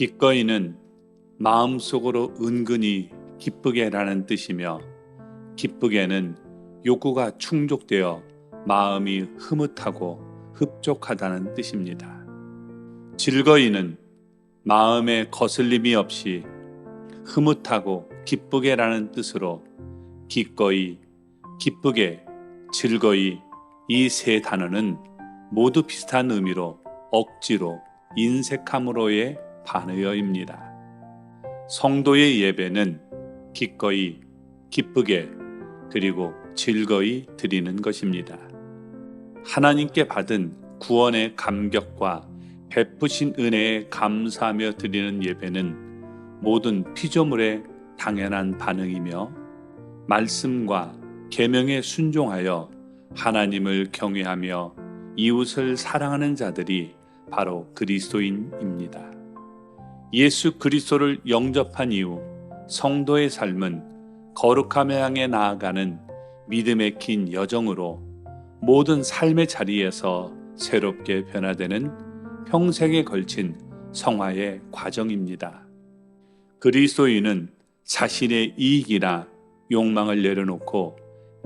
기꺼이는 마음속으로 은근히 기쁘게라는 뜻이며 기쁘게는 욕구가 충족되어 마음이 흐뭇하고 흡족하다는 뜻입니다. 즐거이는 마음에 거슬림이 없이 흐뭇하고 기쁘게라는 뜻으로 기꺼이, 기쁘게, 즐거이 이 세 단어는 모두 비슷한 의미로 억지로, 인색함으로의 반의어입니다. 성도의 예배는 기꺼이, 기쁘게, 그리고 즐거이 드리는 것입니다. 하나님께 받은 구원의 감격과 베푸신 은혜에 감사하며 드리는 예배는 모든 피조물의 당연한 반응이며 말씀과 계명에 순종하여 하나님을 경외하며 이웃을 사랑하는 자들이 바로 그리스도인입니다. 예수 그리스도를 영접한 이후 성도의 삶은 거룩함에 향해 나아가는 믿음의 긴 여정으로 모든 삶의 자리에서 새롭게 변화되는 평생에 걸친 성화의 과정입니다. 그리스도인은 자신의 이익이나 욕망을 내려놓고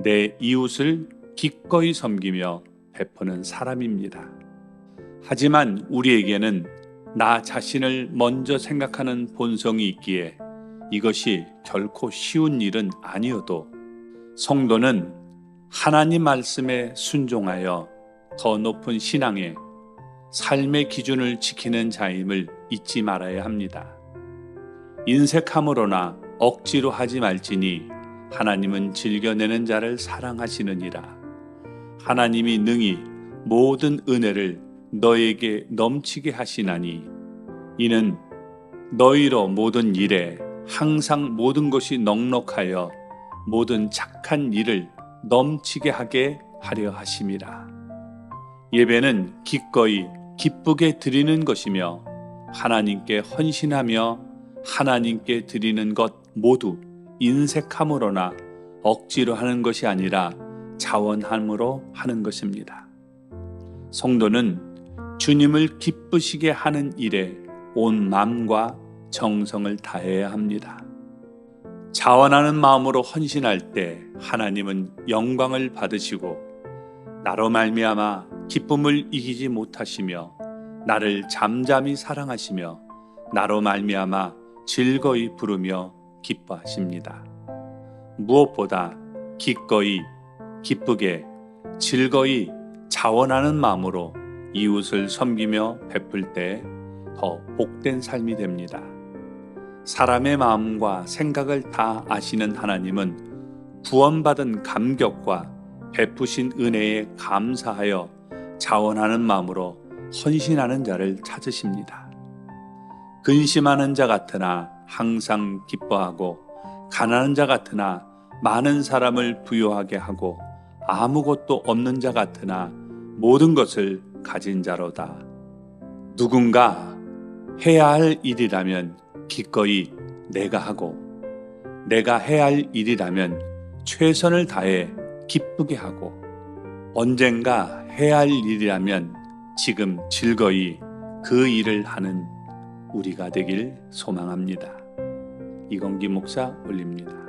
내 이웃을 기꺼이 섬기며 베푸는 사람입니다. 하지만 우리에게는 나 자신을 먼저 생각하는 본성이 있기에 이것이 결코 쉬운 일은 아니어도 성도는 하나님 말씀에 순종하여 더 높은 신앙의 삶의 기준을 지키는 자임을 잊지 말아야 합니다. 인색함으로나 억지로 하지 말지니 하나님은 즐겨내는 자를 사랑하시느니라. 하나님이 능히 모든 은혜를 너에게 넘치게 하시나니 이는 너희로 모든 일에 항상 모든 것이 넉넉하여 모든 착한 일을 넘치게 하게 하려 하심이라. 예배는 기꺼이 기쁘게 드리는 것이며 하나님께 헌신하며 하나님께 드리는 것 모두 인색함으로나 억지로 하는 것이 아니라 자원함으로 하는 것입니다. 성도는 주님을 기쁘시게 하는 일에 온 마음과 정성을 다해야 합니다. 자원하는 마음으로 헌신할 때 하나님은 영광을 받으시고 나로 말미암아 기쁨을 이기지 못하시며 나를 잠잠히 사랑하시며 나로 말미암아 즐거이 부르며 기뻐하십니다. 무엇보다 기꺼이 기쁘게 즐거이 자원하는 마음으로 이웃을 섬기며 베풀 때 더 복된 삶이 됩니다. 사람의 마음과 생각을 다 아시는 하나님은 구원받은 감격과 베푸신 은혜에 감사하여 자원하는 마음으로 헌신하는 자를 찾으십니다. 근심하는 자 같으나 항상 기뻐하고 가난한 자 같으나 많은 사람을 부유하게 하고 아무것도 없는 자 같으나 모든 것을 가진 자로다. 누군가 해야 할 일이라면 기꺼이 내가 하고 내가 해야 할 일이라면 최선을 다해 기쁘게 하고 언젠가 해야 할 일이라면 지금 즐거이 그 일을 하는 우리가 되길 소망합니다. 이건기 목사 올립니다.